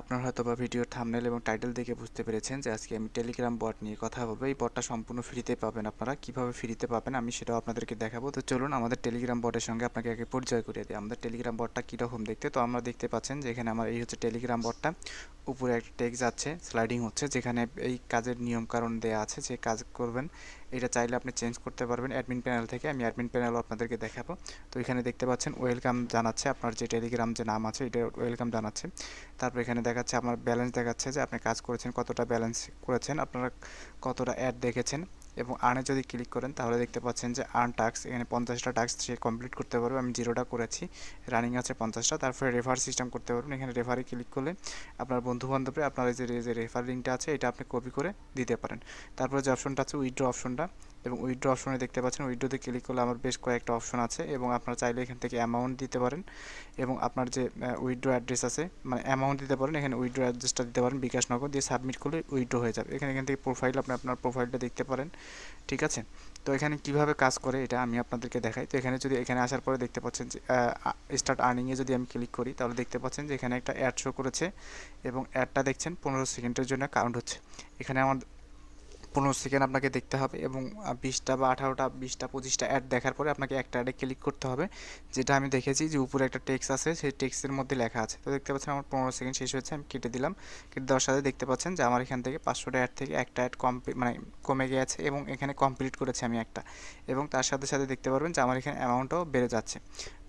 আপনার হয়তো বা ভিডিওর থাম্বনেল এবং টাইটেল দেখে বুঝতে পেরেছেন যে আজকে আমি টেলিগ্রাম বট নিয়ে কথা বলব। এই বটটা সম্পূর্ণ ফ্রিতে পাবেন আপনারা। কীভাবে ফ্রিতে পাবেন আমি সেটাও আপনাদেরকে দেখাবো। তো চলুন আমাদের টেলিগ্রাম বটের সঙ্গে আপনাকে আগে পরিচয় করিয়ে দিই। আমাদের টেলিগ্রাম বটটা কীরকম দেখতে? তো আমরা দেখতে পাচ্ছেন যে এখানে আমার এই হচ্ছে টেলিগ্রাম বটটা উপরে একটা টেক্স যাচ্ছে স্লাইডিং হচ্ছে, যেখানে এই কাজের নিয়ম কারণ দেওয়া আছে যে কাজ করবেন এটা চাইলে আপনি চেঞ্জ করতে পারবেন অ্যাডমিন প্যানেল থেকে। আমি অ্যাডমিন প্যানেল আপনাদেরকে দেখাবো। তো এখানে দেখতে পাচ্ছেন ওয়েলকাম জানাচ্ছে। আপনার যে টেলিগ্রাম যে নাম আছে, এটা ওয়েলকাম জানাচ্ছে। তারপর এখানে দেখাচ্ছে আপনার ব্যালেন্স দেখাচ্ছে যে আপনি কাজ করেছেন, কতটা ব্যালেন্স করেছেন, আপনারা কতটা অ্যাড দেখেছেন। এবং আর্নে যদি ক্লিক করেন, তাহলে দেখতে পাচ্ছেন যে আর্ন টাস্ক এখানে পঞ্চাশটা টাস্ক সে কমপ্লিট করতে পারবে। আমি জিরোটা করেছি রানিং আছে পঞ্চাশটা, তারপরে রেফার সিস্টেম করতে পারবেন। এখানে রেফারে ক্লিক করলে আপনার বন্ধু বান্ধবরা আপনার যে রেফার লিঙ্কটা আছে, এটা আপনি কপি করে দিতে পারেন। তারপরে যে অপশনটা আছে উইথড্র অপশনটা এবং উইথড্র অপশনে দেখতে পাচ্ছেন উইড্রোতে ক্লিক করলে আমার বেশ কয়েকটা অপশন আছে এবং আপনারা চাইলে এখান থেকে অ্যামাউন্ট দিতে পারেন এবং আপনার যে উইথড্রো অ্যাড্রেস আছে মানে অ্যামাউন্ট দিতে পারেন, এখানে উইথড্রো অ্যাড্রেসটা দিতে পারেন, বিকাশ নগর দিয়ে সাবমিট করলে উইথড্রো হয়ে যাবে। এখানে এখান থেকে প্রোফাইল আপনি আপনার প্রোফাইলটা দেখতে পারেন, ঠিক আছে? তো এখানে কীভাবে কাজ করে এটা আমি আপনাদেরকে দেখাই। তো এখানে যদি, এখানে আসার পরে দেখতে পাচ্ছেন যে স্টার্ট আর্নিংয়ে যদি আমি ক্লিক করি, তাহলে দেখতে পাচ্ছেন যে এখানে একটা অ্যাড শো করেছে এবং অ্যাডটা দেখছেন, পনেরো সেকেন্ডের জন্য কাউন্ট হচ্ছে। এখানে আমার পনেরো সেকেন্ড আপনাকে দেখতে হবে এবং বিশটা বা আঠারোটা, বিশটা, পঁচিশটা অ্যাড দেখার পরে আপনাকে একটা অ্যাডে ক্লিক করতে হবে। যেটা আমি দেখেছি যে উপরে একটা টেক্স আছে, সেই টেক্সের মধ্যে লেখা আছে। তো দেখতে পাচ্ছেন আমার পনেরো সেকেন্ড শেষ হয়েছে, আমি কেটে দিলাম। কেটে দেওয়ার সাথে দেখতে পাচ্ছেন যে আমার এখান থেকে পাঁচশোটা অ্যাড থেকে একটা অ্যাড কমপ্লিট মানে কমে গিয়েছে এবং এখানে কমপ্লিট করেছি আমি একটা। এবং তার সাথে সাথে দেখতে পারবেন যে আমার এখানে অ্যামাউন্টও বেড়ে যাচ্ছে।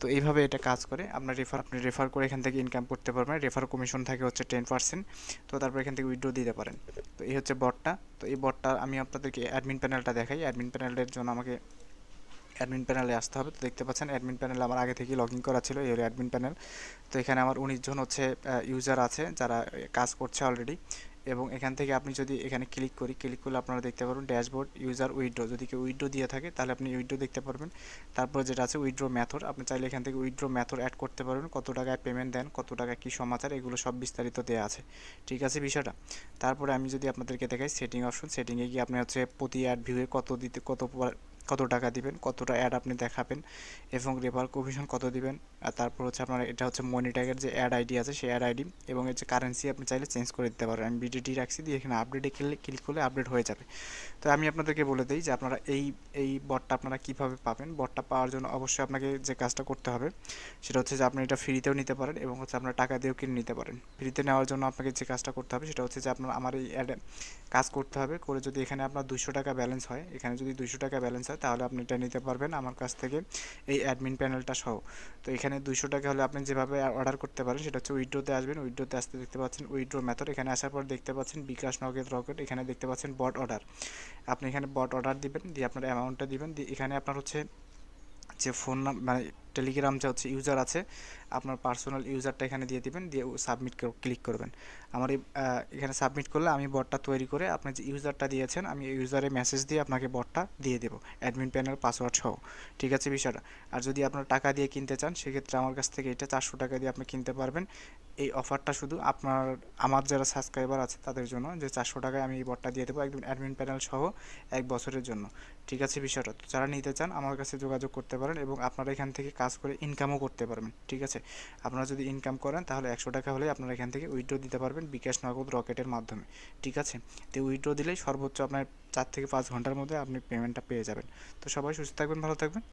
তো এইভাবে এটা কাজ করে। আপনার রেফার আপনি রেফার করে এখান থেকে ইনকাম করতে পারবেন। রেফার কমিশন থাকে হচ্ছে টেন পার্সেন্ট তো তারপর এখান থেকে উইড্রো দিতে পারেন। তো এই হচ্ছে বটটা তো এই বটটা আমি আপনাদেরকে অ্যাডমিন প্যানেলটা দেখাই। অ্যাডমিন প্যানেলের জন্য আমাকে অ্যাডমিন প্যানেলে আসতে হবে। তো দেখতে পাচ্ছেন অ্যাডমিন প্যানেল আমার আগে থেকেই লগ ইন করা ছিল, এই অ্যাডমিন প্যানেল তো এখানে আমার উনিশজন হচ্ছে ইউজার আছে, যারা কাজ করছে অলরেডি এবং এখান থেকে আপনি যদি এখানে ক্লিক করি ক্লিক করলে আপনারা দেখতে পারবেন ড্যাশবোর্ড ইউজার উইড্রো যদি কেউ উইড্রো দিয়ে থাকে, তাহলে আপনি উইড্রো দেখতে পারবেন। তারপর যেটা আছে উইড্রো ম্যাথড আপনি চাইলে এখান থেকে উইড্রো ম্যাথড অ্যাড করতে পারবেন। কত টাকায় পেমেন্ট দেন, কত টাকা কী সমাচার, এগুলো সব বিস্তারিত দেওয়া আছে। ঠিক আছে বিষয়টা? তারপরে আমি যদি আপনাদেরকে দেখাই সেটিং অপশন সেটিংয়ে গিয়ে আপনি হচ্ছে প্রতি অ্যাড ভিউয়ে কত দিতে, কত কত টাকা দিবেন, কতটা অ্যাড আপনি দেখাবেন এবং রেফার কমিশন কত দিবেন, আর তারপর হচ্ছে আপনার এটা হচ্ছে মনি ট্যাগের যে অ্যাড আইডি আছে সেই অ্যাড আইডি এবং এর যে কারেন্সি আপনি চাইলে চেঞ্জ করে দিতে পারেন। আমি বিডিটি রাখছি দিয়ে এখানে আপডেটে ক্লিক করলে আপডেট হয়ে যাবে। তো আমি আপনাদেরকে বলে দিই যে আপনারা এই এই বটটা আপনারা কীভাবে পাবেন? বটটা পাওয়ার জন্য অবশ্যই আপনাকে যে কাজটা করতে হবে সেটা হচ্ছে যে আপনি এটা ফ্রিতেও নিতে পারেন এবং হচ্ছে আপনার টাকা দিয়েও কিনে নিতে পারেন। ফ্রিতে নেওয়ার জন্য আপনাকে যে কাজটা করতে হবে সেটা হচ্ছে যে আপনার, আমার এই অ্যাড কাজ করতে হবে করে যদি এখানে আপনার দুশো টাকা ব্যালেন্স হয়, এখানে যদি দুশো টাকা ব্যালেন্স হয় তাহলে আপনি এটা নিতে পারবেন আমার কাছ থেকে এই অ্যাডমিন প্যানেলটা সহ। তো এখানে দুশো টাকা হলে আপনি যেভাবে অর্ডার করতে পারেন, সেটা হচ্ছে উইড্রোতে আসবেন। উইড্রোতে আসতে দেখতে পাচ্ছেন উইড্রো মেথড এখানে আসার পর দেখতে পাচ্ছেন বিকাশ নগদ রকেট, এখানে দেখতে পাচ্ছেন বট অর্ডার আপনি এখানে বট অর্ডার দিবেন, দিয়ে আপনার অ্যামাউন্টটা দিবেন। দিয়ে এখানে আপনার হচ্ছে যে ফোন নাম মানে টেলিগ্রাম যে হচ্ছে ইউজার আছে, আপনার পার্সোনাল ইউজারটা এখানে দিয়ে দিবেন, দিয়ে সাবমিট ক্লিক করবেন। আমার এখানে সাবমিট করলে আমি বটটা তৈরি করে আপনি যে ইউজারটা দিয়েছেন, আমি ইউজারে মেসেজ দিয়ে আপনাকে বটটা দিয়ে দেবো অ্যাডমিন প্যানেল পাসওয়ার্ড সহ। ঠিক আছে বিষয়টা? আর যদি আপনার টাকা দিয়ে কিনতে চান, সেক্ষেত্রে আমার কাছ থেকে এটা চারশো টাকা দিয়ে আপনি কিনতে পারবেন। এই অফারটা শুধু আপনার, আমার যারা সাবস্ক্রাইবার আছে, তাদের জন্য যে চারশো টাকায় আমি এই বটটা দিয়ে দেবো একদম অ্যাডমিন প্যানেল সহ এক বছরের জন্য। ঠিক আছে বিষয়টা? তো যারা নিতে চান, আমার কাছে যোগাযোগ করতে পারেন এবং আপনারা এখান থেকে কাজ করে ইনকামও করতে পারবেন, ঠিক আছে? আপনারা যদি ইনকাম করেন, তাহলে একশো টাকা হলে আপনারা এখান থেকে উইড্রো দিতে পারবেন বিকাশ নগদ রকেটের মাধ্যমে, ঠিক আছে? তো উইড্রো দিলেই সর্বোচ্চ আপনার চার থেকে পাঁচ ঘণ্টার মধ্যে আপনি পেমেন্টটা পেয়ে যাবেন। তো সবাই সুস্থ থাকবেন, ভালো থাকবেন।